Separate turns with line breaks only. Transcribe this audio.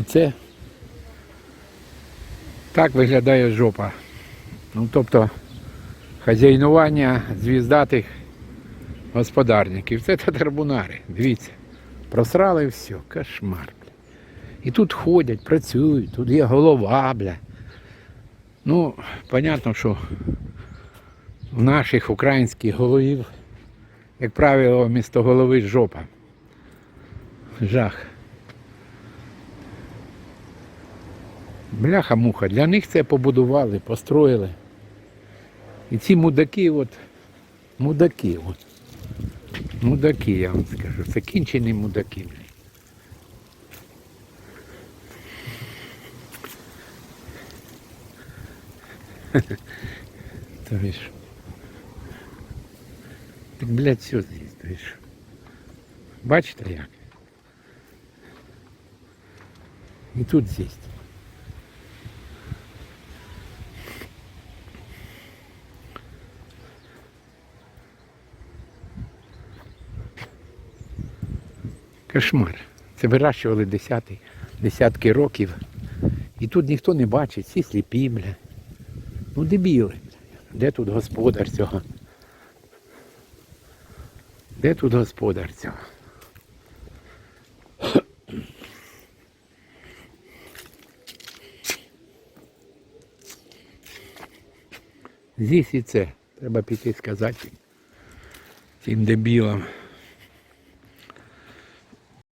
А це так виглядає жопа. Ну, тобто хазяйнування звіздатих господарників. Це татарбунари. Дивіться. Просрали все, кошмар. Бля. І тут ходять, працюють, тут є голова, бля. Ну, понятно, що в наших українських головів, як правило, місто голови жопа. Жах. Бляха-муха, для них це побудували, построїли. І ці мудаки, от, мудаки, от. Мудаки, я вам скажу. Це кінчені мудаки. То ж. Так, блядь, все здесь, то ж. Бачите як? І тут здесь. Кошмар. Це вирощували десятки, десятки років. І тут ніхто не бачить, всі сліпі, бля. Ну дебіли. Де тут господар цього? Де тут господар цього? Здесь і це. Треба піти сказати цим дебілам.